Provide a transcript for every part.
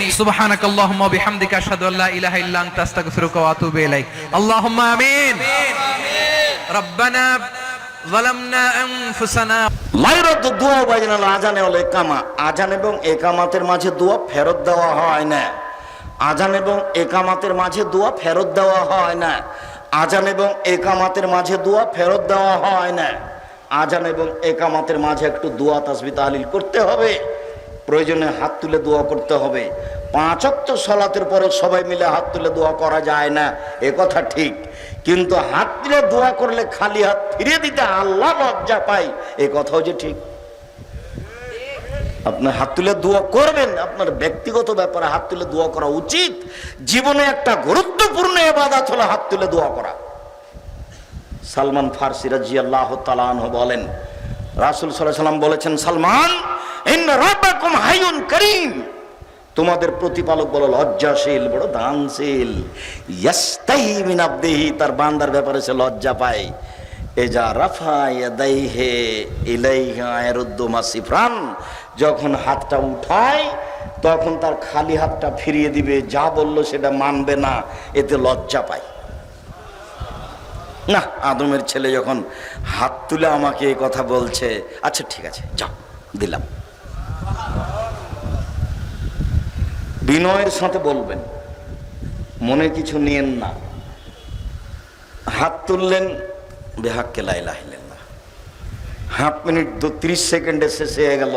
শুনি সুবহানাক আল্লাহুম্মা বিহামদিকা আশহাদু আল্লা ইলাহা ইল্লা আনতা, আস্তাগফিরুকা ওয়া আতুবু ইলাইক। আল্লাহুম্মা আমিন। রব্বানা যালামনা আনফুসানা। মাইরাত দোয়া বাইনাল আজানে ওয়াল ইকামা। আজান এবং ইকামাতের মাঝে দুয়া ফেরত দেওয়া হয় না। আজান এবং একামাতের মাঝে দুয়া ফেরত দেওয়া হয় না। আজান এবং একামাতের মাঝে দুয়া ফেরত দেওয়া হয় না। আজান এবং একামাতের মাঝে একটু দোয়া, তাসবি, তাহলিল করতে হবে। প্রয়োজনে হাত তুলে দোয়া করতে হবে। পাঁচক্ত সলাতের পরে সবাই মিলে হাত তুলে দোয়া করা যায় না, এ কথা ঠিক। কিন্তু হাত তুলে দোয়া করলে খালি হাত ফিরে দিতে আল্লাহ লজ্জা পাই এ কথাও যে ঠিক। আপনি হাত তুলে দোয়া করবেন, আপনার ব্যক্তিগত ব্যাপারে হাত তুলে দোয়া করা উচিত। জীবনে একটা গুরুত্বপূর্ণ এবাদাত হলো হাত তুলে দোয়া করা। সালমান ফার্সি রাজি আল্লাহ তালাহ বলেন, রাসুল সাল্লাম বলেছেন, সালমান হাইয়ুন করিম। তোমাদের প্রতিপালক বড় লজ্জাশীল, বড় দানশীল। ইয়াস্তাহি মিন আবদিহি তার বান্দার ব্যাপারে সে লজ্জা পায়। এজা রাফা ইয়াদাইহে ইলাইহা ইয়ারুদ্দু মাসিফরান যখন হাতটা উঠায়, তখন তার খালি হাতটা ফিরিয়ে দিবে। যা বলল সেটা মানবে না, এতে লজ্জা পায়। না, আদমের ছেলে যখন হাত তুলে আমাকে কথা বলছে আচ্ছা ঠিক আছে, যাও, দিলাম। বিনয়ের সাথে বলবেন, মনে কিছু নিয়েন না। হাত তুললেন, বেহাক্কে লাইলাহিলেন না হাফ মিনিট দু তিরিশ সেকেন্ডে শেষ হয়ে গেল,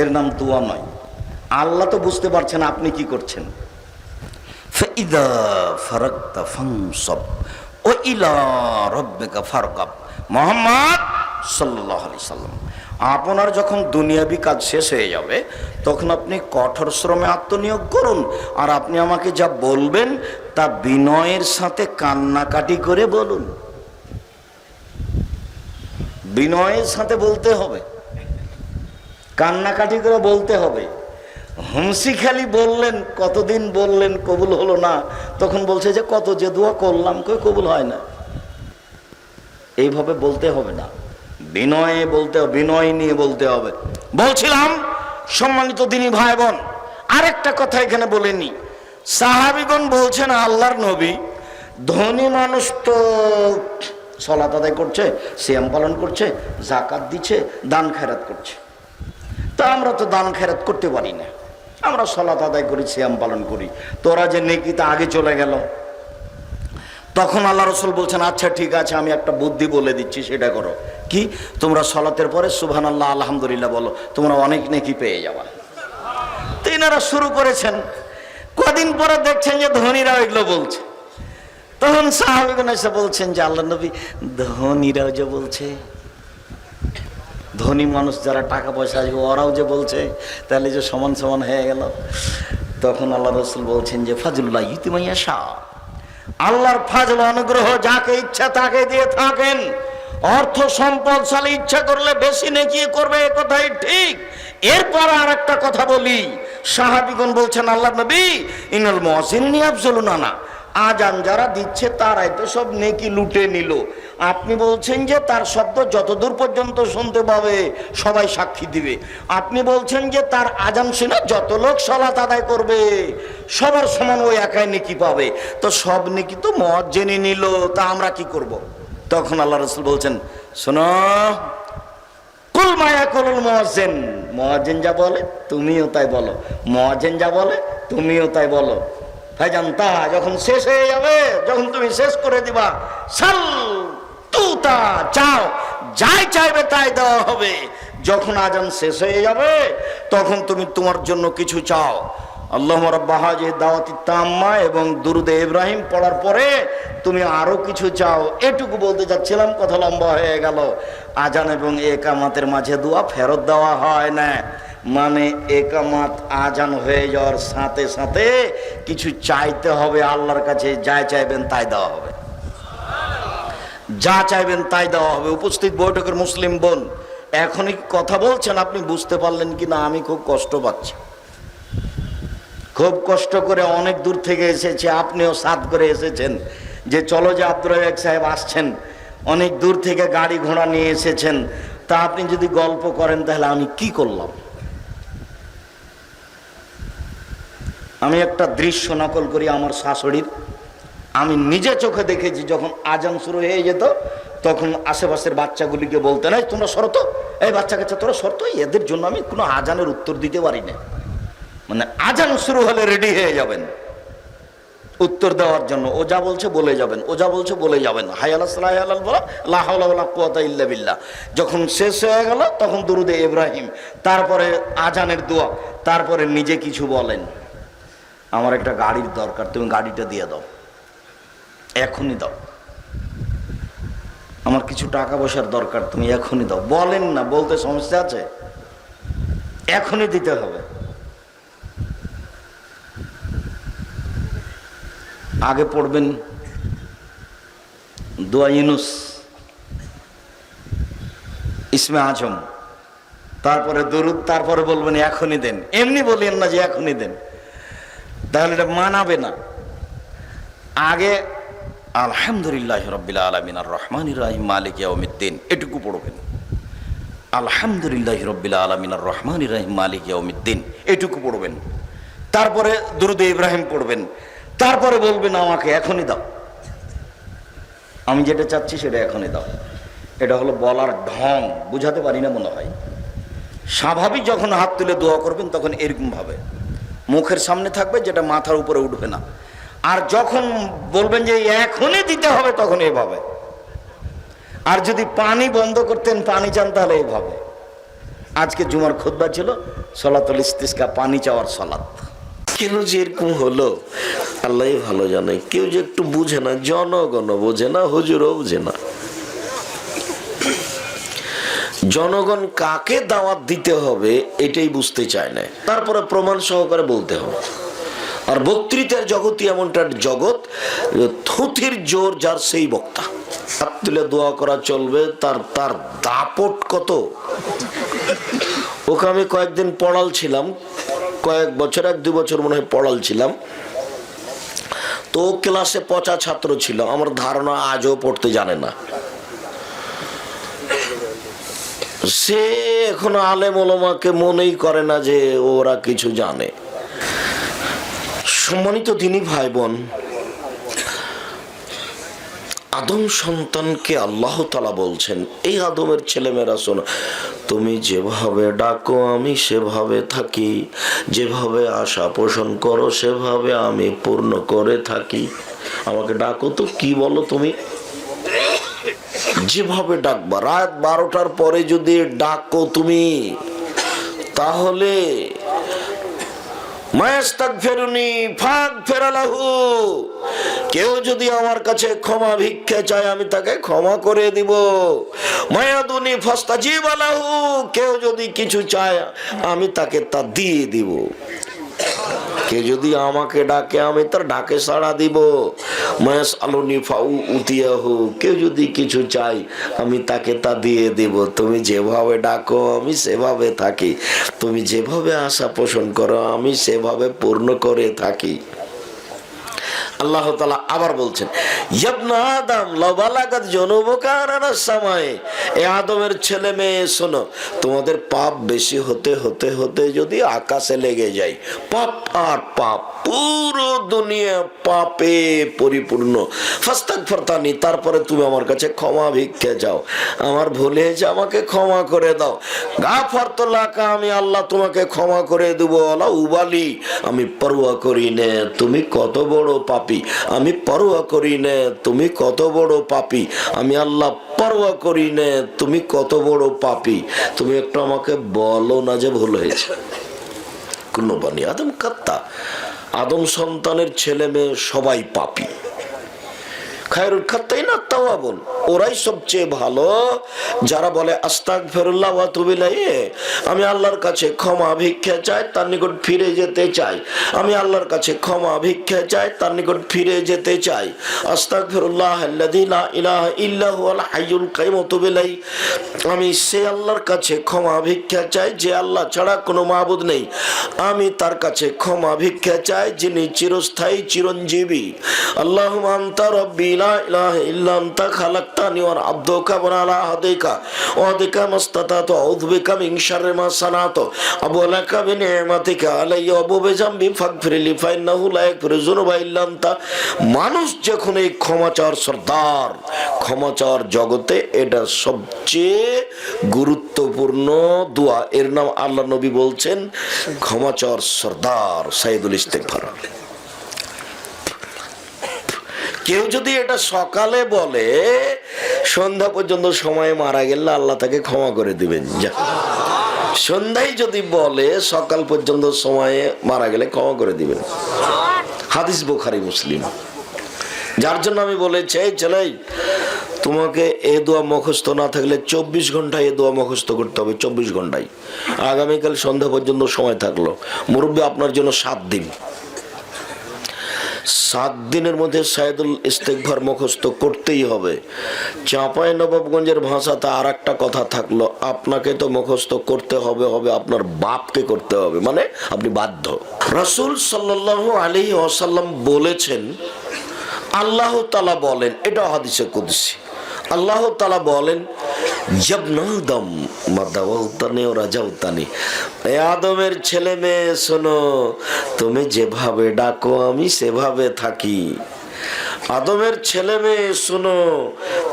এর নাম দোয়া নয় আল্লাহ তো বুঝতে পারছেন আপনি কি করছেন। ফেইদা ফারাক্তা ও ফারকাব। মোহাম্মদ সাল্লাহ আলি সাল্লাম আপনার যখন দুনিয়াবি কাজ শেষ হয়ে যাবে, তখন আপনি কঠোর শ্রমে আত্মনিয়োগ করুন। আর আপনি আমাকে যা বলবেন, তা বিনয়ের সাথে কান্নাকাটি করে বলুন। বিনয়ের সাথে বলতে হবে। কান্নাকাটি করে বলতে হবে। হুমসি খালি বললেন, কতদিন বললেন, কবুল হলো না। তখন বলছে যে, কত যে দোয়া করলাম, কই কবুল হয় না? এইভাবে বলতে হবে না। বিনয়ে বলতে হবে, বিনয় নিয়ে বলতে হবে। বলছিলাম, সম্মানিত দিনী ভাই বোন আরেকটা কথা এখানে বলেনি সাহাবিগণ বলছেন, আল্লাহর নবী ধনী মানুষ তো সলাত আদায় করছে, সিয়াম পালন করছে জাকাত দিচ্ছে, দান খেরাত করছে। তা আমরা তো দান খেরাত করতে পারি না। আমরা সলাত আদায় করি, সিয়াম পালন করি। তোরা যে নেকিতে আগে চলে গেল। তখন আল্লাহ রসুল বলছেন আচ্ছা ঠিক আছে, আমি একটা বুদ্ধি বলে দিচ্ছি, সেটা করো। কি? তোমরা সলাতের পরে সুবহান আল্লাহ আলহামদুলিল্লাহ বলো, তোমরা অনেক নেকি পেয়ে যাবা। তো এনারা শুরু করেছেন। কদিন পরে দেখছেন যে ধনীরাও এগুলো বলছে। তখন সাহাবিগণ এসে বলছেন যে আল্লাহ নবী, ধনীরাও যে বলছে, ধনী মানুষ যারা টাকা পয়সা আসবে, ওরাও যে বলছে, তাহলে যে সমান সমান হয়ে গেল। তখন আল্লাহ রসুল বলছেন যে ফাজুল্লাহ ইতিমাইয়া শাহ আল্লাহর ফাজল অনুগ্রহ যাকে ইচ্ছা তাকে দিয়ে থাকেন। অর্থ সম্পদশালী ইচ্ছা করলে বেশি নেকিয়ে করবে, এ কথাই ঠিক। এরপর আর একটা কথা বলি। সাহাবিগণ বলছেন, আল্লাহ নবী ইনাল মহসিন না আজান যারা দিচ্ছে, তারাই তো সব নেকি লুটে নিল। আপনি বলছেন যে তার শব্দ যতদূর পর্যন্ত শুনতে পাবে, সবাই সাক্ষী দিবে। আপনি বলছেন যে তার আজান শুনে যত লোক সলাত আদায় করবে, সবার সমান ওই একাই নেকি পাবে। তো সব নেকি তো মদ জেনে নিল, তা আমরা কি করব। তখন আল্লাহ রসুল বলছেন, শোনো, কুল মায়া করুল মহাজেন মহাজেন যা বলে, তুমিও তাই বলো। মহাজেন যা বলে, তুমিও তাই বলো। ভাইজান তা যখন শেষ হয়ে যাবে, যখন তুমি শেষ করে দিবা, সাল তুতা চাও, যাই চাইবে তাই দেওয়া হবে। যখন আজান শেষ হয়ে যাবে, তখন তুমি তোমার জন্য কিছু চাও। আল্লাহ রব্বাহাজে দাওয়াতি তাম্মা এবং দুরুদে ইব্রাহিম পড়ার পরে তুমি আরও কিছু চাও, এটুকু বলতে কথা লম্বা হয়ে গেল। আজান এবং একামাতের মাঝে দোয়া ফেরত দেওয়া হয় না। মানে একামাত আজান হয়ে যাওয়ার সাথে সাথে কিছু চাইতে হবে আল্লাহর কাছে, যা চাইবেন তাই দেওয়া হবে। যা চাইবেন তাই দেওয়া হবে। উপস্থিত বৈঠকের মুসলিম বোন, এখনই কথা বলছেন, আপনি বুঝতে পারলেন কি আমি খুব কষ্ট পাচ্ছি। খুব কষ্ট করে অনেক দূর থেকে এসেছে, আপনিও সাত করে এসেছেন। যে চলো যে রাজাক সাহেব আসছেন, অনেক দূর থেকে গাড়ি ঘোড়া নিয়ে এসেছেন। তা আপনি যদি গল্প করেন তাহলে আমি কি করলাম? আমি একটা দৃশ্য নকল করি আমার শাশুড়ির। আমি নিজে চোখে দেখেছি, যখন আজান শুরু হয়ে যেত, তখন আশেপাশের বাচ্চাগুলিকে বলতে নাই তোমরা শরত, এই বাচ্চা কাচ্চা তোরা শরত এদের জন্য আমি কোনো আজানের উত্তর দিতে পারি না। মানে আজান শুরু হলে রেডি হয়ে যাবেন। উত্তর দেওয়ার জন্য, ও যা বলছে বলে যাবেন, ও যা বলছে বলে যাবেন। হায়াল সালাহ বলা বিল্লাহ। যখন শেষ হয়ে গেল, তখন দুরুদে ইব্রাহিম, তারপরে আজানের দোয়া, তারপরে নিজে কিছু বলেন। আমার একটা গাড়ির দরকার, তুমি গাড়িটা দিয়ে দাও। এখনই দাও। আমার কিছু টাকা পয়সার দরকার, তুমি এখনই দাও। বলেন না, বলতে সমস্যা আছে? এখনই দিতে হবে। আগে পড়বেন দোয়া ইউনুস, ইসমে আজম, তারপরে দরুদ, তারপরে বলবেন এখনই দেন। এমনি বলেন না যে এখনই দেন। তাহলে এটা মানাবে না। আগে আলহামদুলিল্লাহ রব্বিল আলমিন আর রহমান রাহিম, মালিক ইয়াউমিদ্দিন, এটুকু পড়বেন। আলহামদুলিল্লাহ রব্বিল আলমিন আর রহমান রাহিম, মালিক ইয়াউমিদ্দিন, এটুকু পড়বেন। তারপরে দুরুদ ইব্রাহিম পড়বেন। তারপরে বলবেন আমাকে এখনই দাও। আমি যেটা চাচ্ছি সেটা এখনই দাও। এটা হলো বলার ঢং, বুঝাতে পারি না মনে হয়। স্বাভাবিক যখন হাত তুলে দোয়া করবেন, তখন এরকম ভাবে। মুখের সামনে থাকবে, যেটা মাথার উপরে উঠবে না। আর যখন বলবেন যে, এখনই দিতে হবে, তখন এভাবে। আর যদি পানি বন্ধ করতেন, পানি চান, তাহলে এভাবে। আজকে জুমার খুদ্া ছিল, সলাতুল ইস্তিস্কা, পানি চাওয়ার সলাত কেন যে এরকম হলো? আল্লাহ ভালো জানে। কেউ যে একটু বুঝে না, জনগণ বোঝে না, হুজুরও বুঝে না। জনগণ কাকে দাওয়াত দিতে হবে, এটাই বুঝতে চায় না। তারপরে প্রমাণ সহকারে বলতে হবে। আর বক্তৃতার জগতই এমনটা জগৎ, থুথির জোর যার সেই বক্তা। হাত তুলে দোয়া করা চলবে, তার তার দাপট কত? ওকে আমি কয়েকদিন পড়াল ছিলাম কয়েক বছর, এক দু বছর মনে হয় পড়াল ছিলাম। তো ক্লাসে পচা ছাত্র ছিল। আমার ধারণা আজও পড়তে জানে না। সে এখন আলেম ওলমাকে মনেই করে না যে ওরা কিছু জানে। সম্মানিত তিনি ভাই বোন আদম সন্তানকে আল্লাহ তালা বলছেন, এই আদমের ছেলেমেয়েরা শোনো, তুমি যেভাবে ডাকো, আমি সেভাবে থাকি। যেভাবে আশা পোষণ করো, সেভাবে আমি পূর্ণ করে থাকি। আমাকে ডাকো তো, কি বলো তুমি? যেভাবে ডাকবা, রাত বারোটার পরে যদি ডাকো তুমি, তাহলে কেউ যদি আমার কাছে ক্ষমা ভিক্ষা চায়, আমি তাকে ক্ষমা করে দিব। মায়াদুনি ফস্তাজিব আলাহু কেউ যদি কিছু চায়, আমি তাকে তা দিয়ে দিব। কে যদি আমাকে ডাকে, আমি তার ডাকে সাড়া দিব। মায়াস আলোনি ফাউ উতিয়াহু, কেউ যদি কিছু চাই আমি তাকে তা দিয়ে দিব। তুমি যেভাবে ডাকো, আমি সেভাবে থাকি। তুমি যেভাবে আশা পোষণ করো, আমি সেভাবে পূর্ণ করে থাকি। আল্লাহ তালা আবার বলছেন, ইয়াবনা আদম এ আদমের ছেলে মেয়ে, শোনো, তোমাদের পাপ বেশি হতে হতে হতে যদি আকাশে লেগে যায়, পাপ আর পাপ, পুরো দুনিয়া পাপে পরিপূর্ণ। ফাস্তাক ফরতানি তারপরে তুমি আমার কাছে ক্ষমা ভিক্ষে যাও আমার ভুলে হয়েছে, আমাকে ক্ষমা করে দাও। গা ফরতলাকা আমি আল্লাহ তোমাকে ক্ষমা করে দেবো। আল্লাহ উবালি আমি পরোয়া করি নে, তুমি কত বড় পাপি আমি পরোয়া করি নে, তুমি কত বড় পাপি। আমি আল্লাহ পরোয়া করি নে, তুমি কত বড় পাপি। তুমি একটু আমাকে বলো না যে ভুল হয়েছে। কোনো বাণী? আদম কাত্তা। আদম সন্তানের ছেলে মেয়ে সবাই পাপি। খায়রুল খাত্তাই ওরাই সবচেয়ে ভালো। যারা বলে আস্তাক আমি আল্লাহর কাছে ক্ষমা ভিক্ষা চাই, তার নিকট ফিরে যেতে চাই। আমি আল্লাহর কাছে ক্ষমা ভিক্ষা চাই, তার নিকট ফিরে যেতে চাই। আস্তাক আমি সে আল্লাহর কাছে ক্ষমা ভিক্ষা চাই, যে আল্লাহ ছাড়া কোনো মাবুদ নেই। আমি তার কাছে ক্ষমা ভিক্ষা চাই, যিনি চিরস্থায়ী, চিরঞ্জীবী। আল্লাহুম্মা আনতা আবু মানুষ যখন এই ক্ষমা চাওয়ার সর্দার ক্ষমা চাওয়ার জগতে এটা সবচেয়ে গুরুত্বপূর্ণ দোয়া। এর নাম আল্লাহ নবী বলছেন ক্ষমা চাওয়ার সর্দার সাইদুল ইস্তেগফার। কেউ যদি এটা সকালে বলে, সন্ধ্যা পর্যন্ত সময় মারা গেলে আল্লাহ তাকে ক্ষমা করে দিবেন। সন্ধ্যায় যদি বলে, সকাল পর্যন্ত সময়ে মারা গেলে ক্ষমা করে দিবেন। হাদিস বোখারি, মুসলিম। যার জন্য আমি বলেছি ছেলেই তোমাকে এ দোয়া মুখস্থ না থাকলে চব্বিশ ঘন্টায় এ দোয়া মুখস্থ করতে হবে, চব্বিশ ঘন্টায়। আগামীকাল সন্ধ্যা পর্যন্ত সময় থাকল। মুরব্বী, আপনার জন্য সাত দিন। সাত দিনের মধ্যে সাইদুল ইস্তেকভার মুখস্থ করতেই হবে। চাঁপাই নবাবগঞ্জের ভাষাতে আর একটা কথা থাকল, আপনাকে তো মুখস্থ করতে হবে হবে আপনার বাপকে করতে হবে। মানে আপনি বাধ্য। রসুল সাল্লাহ আলী ওসাল্লাম বলেছেন, আল্লাহ তালা বলেন, এটা হাদিসে কুদসি। আল্লাহ তালা বলেন জবনাদম মাদাওয়াউতানি ও রাজাউতানি এ আদমের ছেলে মেয়ে, শোনো, তুমি যেভাবে ডাকো, আমি সেভাবে থাকি। আদমের ছেলে মেয়ে, শোনো,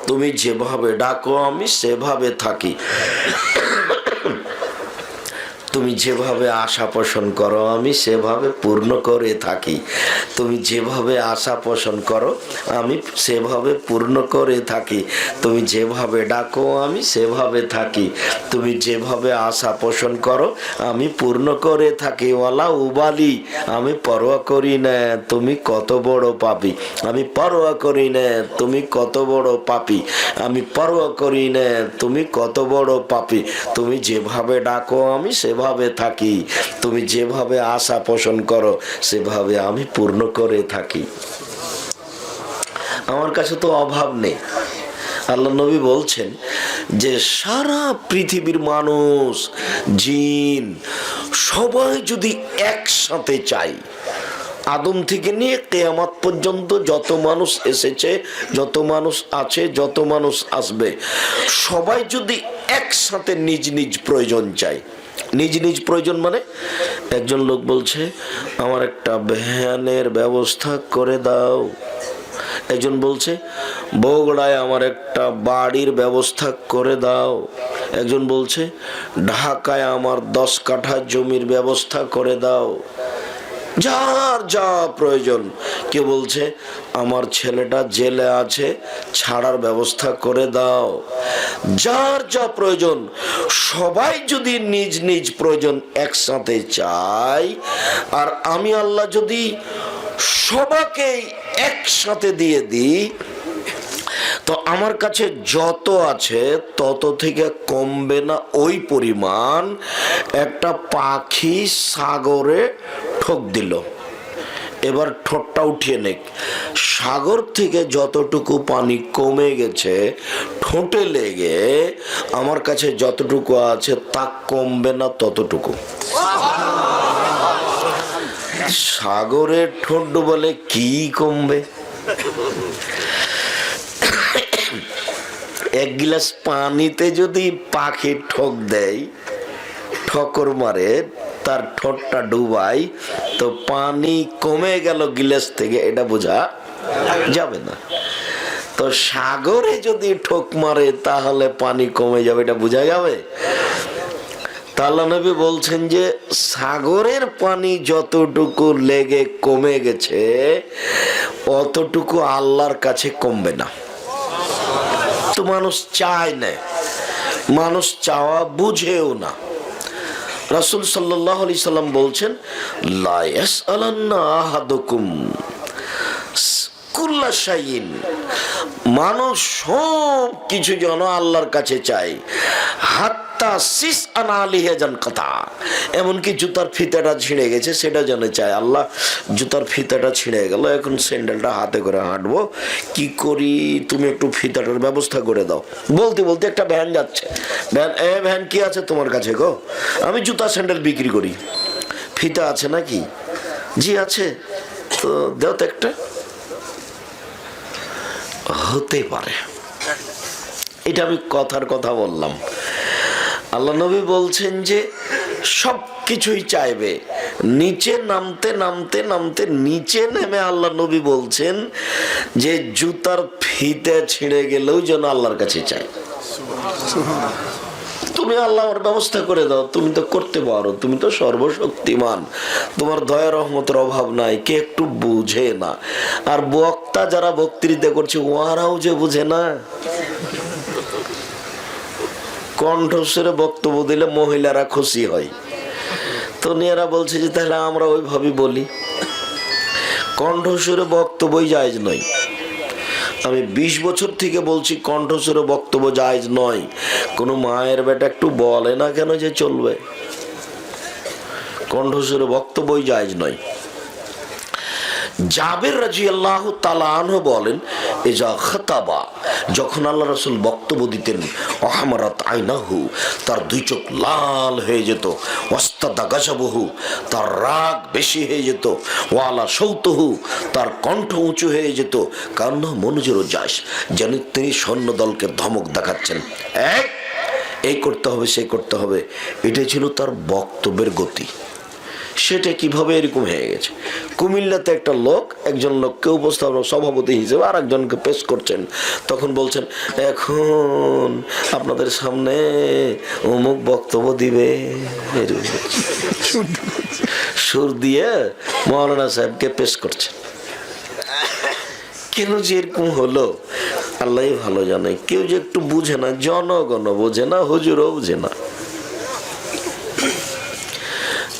তুমি যেভাবে ডাকো, আমি সেভাবে থাকি। তুমি যেভাবে আশা পোষণ করো, আমি সেভাবে পূর্ণ করে থাকি। তুমি যেভাবে আশা পোষণ করো, আমি সেভাবে পূর্ণ করে থাকি। তুমি যেভাবে ডাকো, আমি সেভাবে থাকি। তুমি যেভাবে আশা পোষণ করো, আমি পূর্ণ করে থাকি। ওয়ালা উবালি, আমি পরোয়া করি না, তুমি কত বড় পাপি। আমি পরোয়া করি না, তুমি কত বড় পাপি। আমি পরোয়া করি না, তুমি কত বড় পাপি। তুমি যেভাবে ডাকো, আমি সেভাবে থাকি, তুমি যেভাবে আশা পোষণ করো, সেভাবে আমি পূর্ণ করে থাকি। আমার কাছে তো অভাব নেই। আল্লাহ নবী বলছেন যে, সারা পৃথিবীর মানুষ, জিন, সবাই যদি একসাথে চাই আদম থেকে নিয়ে কেয়ামাত পর্যন্ত যত মানুষ এসেছে, যত মানুষ আছে, যত মানুষ আসবে, সবাই যদি একসাথে নিজ নিজ প্রয়োজন চায় নিজ নিজ প্রয়োজন মানে? একজন লোক বলছে, আমার একটা ভ্যানের ব্যবস্থা করে দাও। একজন বলছে, বগুড়ায় আমার একটা বাড়ির ব্যবস্থা করে দাও। একজন বলছে, ঢাকায় আমার দশ কাঠা জমির ব্যবস্থা করে দাও। যার যা প্রয়োজন। কেউ বলছে, আমার ছেলেটা জেলে আছে, ছাড়ার ব্যবস্থা করে দাও। যার যা প্রয়োজন, সবাই যদি নিজ নিজ প্রয়োজন একসাথে চাই আর আমি আল্লাহ যদি সবাকেই একসাথে দিয়ে দিই, তো আমার কাছে যত আছে, তত থেকে কমবে না ওই পরিমাণ একটা পাখি সাগরে ঠোক দিল। এবার ঠোঁটটা উঠিয়ে নেক। সাগর থেকে যতটুকু পানি কমে গেছে, ঠোঁটে লেগে আমার কাছে যতটুকু আছে তা কমবে না ততটুকু। সাগরের ঠোঁট বলে কি কমবে? এক গিলাস পানিতে যদি পাখি ঠোক দেয়, ঠকর মারে তার ঠোঁটটা ডুবাই, তো পানি কমে গেল গিলাস থেকে, এটা বোঝা যাবে না। তো সাগরে যদি ঠোক মারে, তাহলে পানি কমে যাবে, এটা বোঝা যাবে? তাল্লা নবী বলছেন যে, সাগরের পানি যতটুকু লেগে কমে গেছে, অতটুকু আল্লাহর কাছে কমবে না। তো মানুষ চায় না, মানুষ চাওয়া বুঝেও না। রাসুল সাল্লাহ আলি সাল্লাম বলছেন লায়াস আলান্না আহাদুকুম কুল্লা শাইন মানুষ সব কিছু যেন আল্লাহর কাছে চাই হাত্তা সিস আনা আলিহে যান কথা। এমনকি জুতার ফিতাটা ছিঁড়ে গেছে, সেটা যেন চায়। আল্লাহ, জুতার ফিতাটা ছিঁড়ে গেল, এখন স্যান্ডেলটা হাতে করে হাঁটবো। কি করি? তুমি একটু ফিতাটার ব্যবস্থা করে দাও। বলতে বলতে একটা ভ্যান যাচ্ছে। ভ্যান, এ ভ্যান কি আছে তোমার কাছে গো? আমি জুতা স্যান্ডেল বিক্রি করি। ফিতা আছে নাকি? জি, আছে। তো দাও তো একটা। হতে পারে। এটা আমি কথার কথা বললাম। আল্লাহ নবী বলছেন যে সব কিছুই চাইবে। নিচে নামতে নামতে নামতে নিচে নেমে আল্লাহ নবী বলছেন যে জুতার ফিতে ছিঁড়ে গেলেও যেন আল্লাহর কাছে চাই তুমি আল্লাহ আমার ব্যবস্থা করে দাও, তুমি তো করতে পারো, তুমি তো সর্বশক্তিমান, তোমার দয়া রহমতের অভাব নাই, কে একটু বুঝে না। আর বক্তা যারা বক্তৃতা করছে ওরাও যে বুঝে না। কণ্ঠস্বরে বক্তব্য দিলে মহিলারা খুশি হয়। তো নিয়ারা বলছে যে, তাহলে আমরা ওইভাবে বলি। কণ্ঠস্বরে বক্তব্যই জায়জ নয়। আমি বিশ বছর থেকে বলছি, কণ্ঠস্বরে বক্তব্য জায়জ নয়। কোনো মায়ের বেটা একটু বলে না কেন যে চলবে? কণ্ঠস্বরে বক্তব্যই জায়জ নয়। জাবের রাজি আল্লাহ তালাহ বলেন এজা খতাবা যখন আল্লাহ রসুল বক্তব্য দিতেন অহামারাত আইনাহু তার দুই চোখ লাল হয়ে যেত ওস্তাদা গাছাবহু তার রাগ বেশি হয়ে যেত, ওয়ালা সৌতহু তার কণ্ঠ উঁচু হয়ে যেত, কান্না মনোজের যাস, যেন তিনি সৈন্য দলকে ধমক দেখাচ্ছেন। এক, এই করতে হবে, সেই করতে হবে। এটাই ছিল তার বক্তব্যের গতি। সেটা কীভাবে এরকম হয়ে গেছে? কুমিল্লাতে একটা লোক, একজন লোককে উপস্থাপন সভাপতি হিসেবে আর একজনকে পেশ করছেন। তখন বলছেন, এখন আপনাদের সামনে অমুক বক্তব্য দিবে। সুর দিয়ে মৌলানা সাহেবকে পেশ করছেন। কেন যে এরকম হলো? আল্লাহ ভালো জানে। কেউ যে একটু বুঝে না জনগণ বোঝে না, হুজুরও বুঝে না।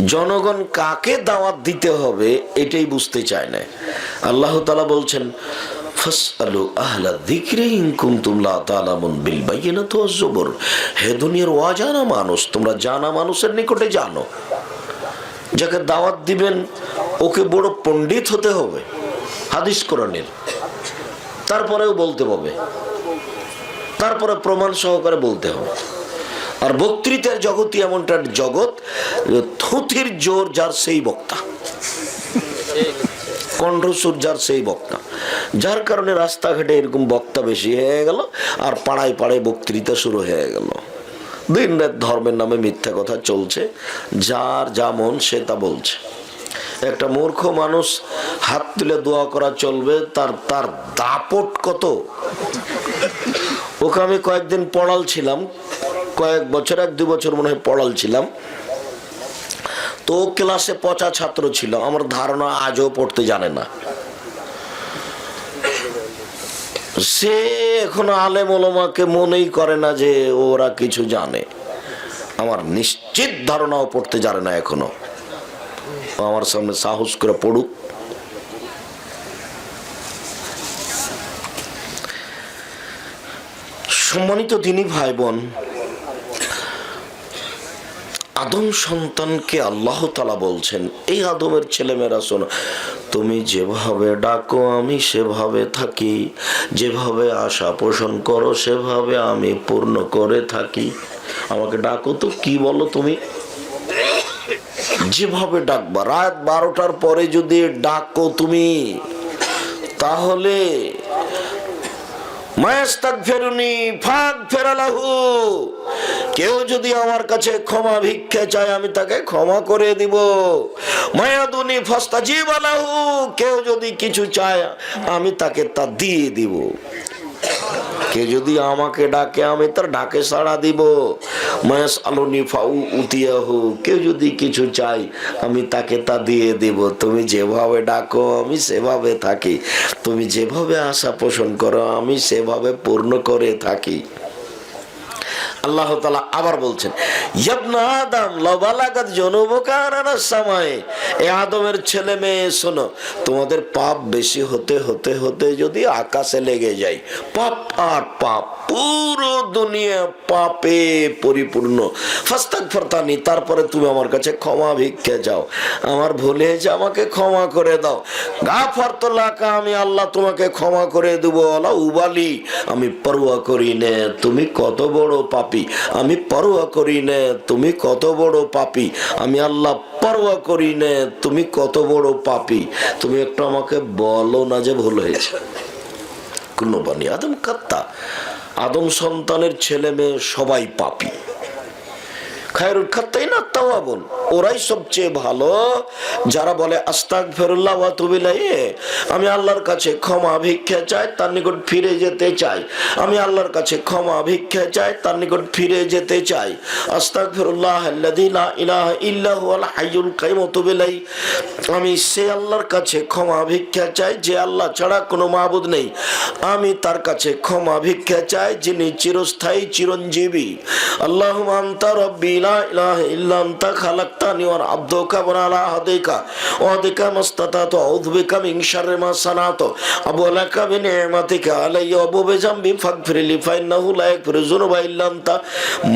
জনগণ কাকে দাওয়াত দিতে হবে এটাই বুঝতে চায় না। আল্লাহ তালা বলছেন মানুষ, তোমরা জানা মানুষের নিকটে জানো। যাকে দাওয়াত দিবেন, ওকে বড় পণ্ডিত হতে হবে। তারপরেও বলতে হবে। তারপরে প্রমাণ সহকারে বলতে হবে। আর বক্তৃতার জগতই এমনটা জগৎ থুথির জোর যার সেই বক্তা। কণ্ঠসুর যার সেই বক্তা। যার কারণে রাস্তাঘাটে এরকম বক্তা বেশি হয়ে গেল, আর পাড়ায় পাড়ায় বক্তৃতা শুরু হয়ে গেল। দিন রাত ধর্মের নামে মিথ্যা কথা চলছে, যার যা মন সে তা বলছে। একটা মূর্খ মানুষ হাত তুলে দোয়া করা চলবে, তার তার দাপট কত? ওকে আমি কয়েকদিন পড়াল ছিলাম কয়েক বছর, এক দু বছর মনে হয় পড়াল ছিলাম। তো ক্লাসে পচা ছাত্র ছিল, আমার ধারণা আজও পড়তে জানে না। সে এখনও আলেম ওলমাকে মনেই করে না যে ওরা কিছু জানে। আমার নিশ্চিত ধারণাও পড়তে জানে না এখনও। আমার সামনে সাহস করে পড়ুক। সম্মানিত তিনি ভাই বোন আদম সন্তানকে আল্লাহ তালা বলছেন, এই আদমের ছেলেমেয়েরা শোনো, তুমি যেভাবে ডাকো আমি সেভাবে থাকি, যেভাবে আশা পোষণ করো সেভাবে আমি পূর্ণ করে থাকি। আমাকে ডাকো তো, কি বলো তুমি? যেভাবে ডাকবা, রাত বারোটার পরে যদি ডাকো তুমি, তাহলে কেউ যদি আমার কাছে ক্ষমা ভিক্ষা চায়, আমি তাকে ক্ষমা করে দিব। মায়াদুনি ফস্তা জীবালাহু কেউ যদি কিছু চায়, আমি তাকে তা দিয়ে দিব। কে যদি আমাকে ডাকে, আমি তার ডাকে সাড়া দিব। মায়াস আলোনি ফাউ উতিয়াহু, কেউ যদি কিছু চাই আমি তাকে তা দিয়ে দেব। তুমি যেভাবে ডাকো, আমি সেভাবে থাকি। তুমি যেভাবে আশা পোষণ করো, আমি সেভাবে পূর্ণ করে থাকি। আল্লাহ তালা আবার বলছেন, ইয়াবনা আদম, লবালাগাত জনবকার সামায় এ আদমের ছেলে মেয়ে, শোনো, তোমাদের পাপ বেশি হতে হতে হতে যদি আকাশে লেগে যায়, পাপ আর পাপ, পুরো দুনিয়া পাপে পরিপূর্ণ। ফাস্তাক ফরতানি তারপরে তুমি আমার কাছে ক্ষমা ভিক্ষে যাও আমার ভুলে যে আমাকে ক্ষমা করে দাও। গা ফরতলাকা আমি আল্লাহ তোমাকে ক্ষমা করে দেবো। আল্লাহ উবালি আমি পরোয়া করি নে, তুমি কত বড় পাপি আমি পরোয়া করি নে, তুমি কত বড় পাপি। আমি আল্লাহ পরোয়া করি নে, তুমি কত বড় পাপি। তুমি একটু আমাকে বলো না যে ভুল হয়েছে। কোনো বানি আদম কাত্তা। আদম সন্তানের ছেলে মেয়ে সবাই পাপি। খায়রুল খাত্তাই না তাওয়াবুন। ওরাই সবচেয়ে ভালো। যারা বলে আস্তাক ফেরুল্লাহ ওয়া তুবিলাইয়ে আমি আল্লাহর কাছে ক্ষমা ভিক্ষা চাই, তার নিকট ফিরে যেতে চাই। আমি আল্লাহর কাছে ক্ষমা ভিক্ষা চাই, তার নিকট ফিরে যেতে চাই। আস্তাক ফেরুল্লাহ লা ইলাহা ইল্লা হুয়াল হাইয়ুল কাইয়ুম তুবিলাই আমি সে আল্লাহর কাছে ক্ষমা ভিক্ষা চাই, যে আল্লাহ ছাড়া কোনো মাবুদ নেই। আমি তার কাছে ক্ষমা ভিক্ষা চাই, যিনি চিরস্থায়ী, চিরঞ্জীবী। আল্লাহ আন্তা রব্বি আলা মিন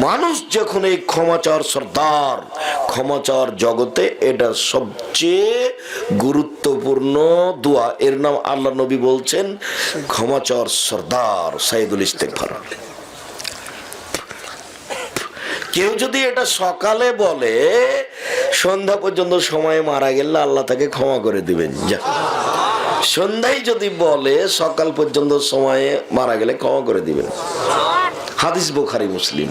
মানুষ যখন এই ক্ষমা চাওয়ার সর্দার ক্ষমা চাওয়ার জগতে এটা সবচেয়ে গুরুত্বপূর্ণ দোয়া। এর নাম আল্লাহ নবী বলছেন ক্ষমা চাওয়ার সর্দার সাইদুল ইস্তেগফার। কেউ যদি এটা সকালে বলে, সন্ধ্যা পর্যন্ত সময়ে মারা গেলে আল্লাহ তাকে ক্ষমা করে দিবেন। সন্ধ্যায় যদি বলে, সকাল পর্যন্ত সময়ে মারা গেলে ক্ষমা করে দিবেন। হাদিস বুখারি, মুসলিম।